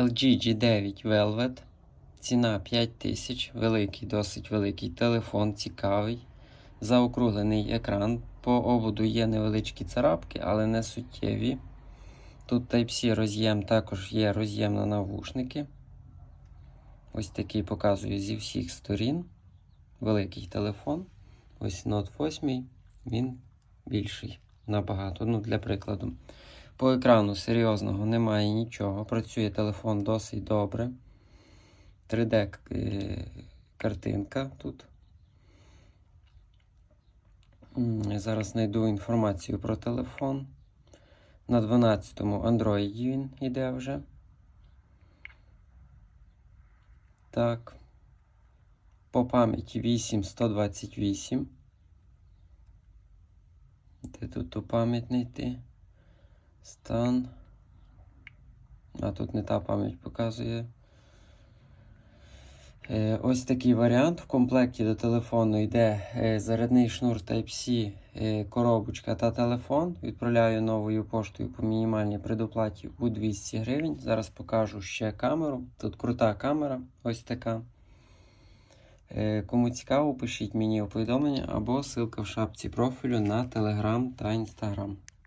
LG G9 Velvet. Ціна 5000, великий, досить великий телефон, цікавий. Заокруглений екран. По ободу є невеличкі царапки, але не суттєві. Тут Type-C роз'єм, також є роз'єм на навушники. Ось такий показую зі всіх сторін. Великий телефон. Ось Note 8, він більший набагато. Ну, для прикладу. По екрану серйозного немає нічого. Працює телефон досить добре. 3D е, картинка тут. Зараз знайду інформацію про телефон. На 12-му Android він йде вже. Так. По пам'яті 8128. Де тут ту пам'ять знайти? Стан. А тут не та пам'ять показує. Е, Ось такий варіант. В комплекті до телефону йде е, зарядний шнур Type-C, е, коробочка та телефон. Відправляю новою поштою по мінімальній предоплаті у 200 гривень. Зараз покажу ще камеру. Тут крута камера, ось така. Кому цікаво, пишіть мені у повідомлення або ссылка в шапці профілю на Telegram та Instagram.